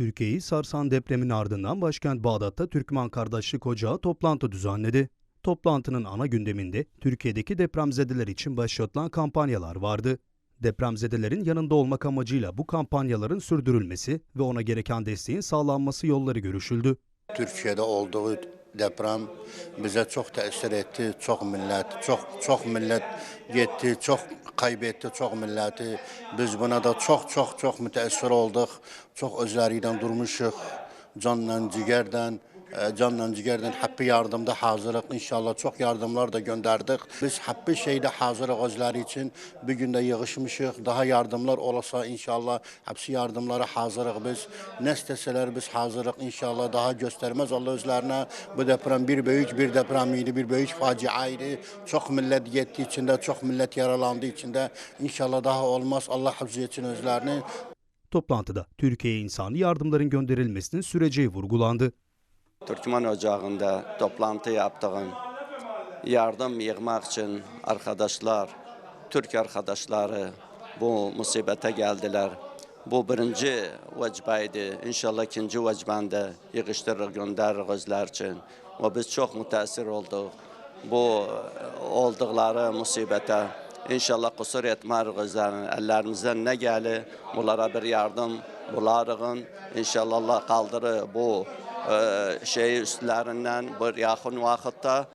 Türkiye'yi sarsan depremin ardından başkent Bağdat'ta Türkmen Kardeşlik Ocağı toplantı düzenledi. Toplantının ana gündeminde Türkiye'deki depremzedeler için başlatılan kampanyalar vardı. Depremzedelerin yanında olmak amacıyla bu kampanyaların sürdürülmesi ve ona gereken desteğin sağlanması yolları görüşüldü. Türkiye'de olduğu Deprem bizə çox təsir etdi, çox millət, çox çox millət getdi, çox qayb etdi çox milləti. Biz buna da çox-çox çox mütəəssir olduq. Çox özləri ilə durmuşuq, canla, cigərdən. Canla cigerden happy yardımda hazırlık. İnşallah çok yardımlar da gönderdik. Biz happy şeyde hazırlık özleri için bir günde yığışmışıq. Daha yardımlar olasa inşallah hepsi yardımlara hazırıq biz. Ne isteseler biz hazırıq inşallah daha göstermez Allah özlerine. Bu deprem bir büyük bir deprem idi, bir büyük faciaydı. Çok millet gitti içinde, çok millet yaralandı içinde. İnşallah daha olmaz. Allah hafız etsin özlerini. Toplantıda Türkiye'ye insani yardımların gönderilmesinin süreceği vurgulandı. Türkmen Ocağı'nda toplantı yaptığım yardım yığmak için arkadaşlar, Türk arkadaşları bu musibete geldiler. Bu birinci vecbeydi. İnşallah ikinci vecbende yığıştırır gönderir özler için. Ve biz çok müteessir olduk. Bu oldukları musibete İnşallah kusur etmez. Ellerimizden ne gelir bunlara bir yardım bularığın. İnşallah Allah kaldırır bu e, şeyi üstlerinden bir yakın vakitte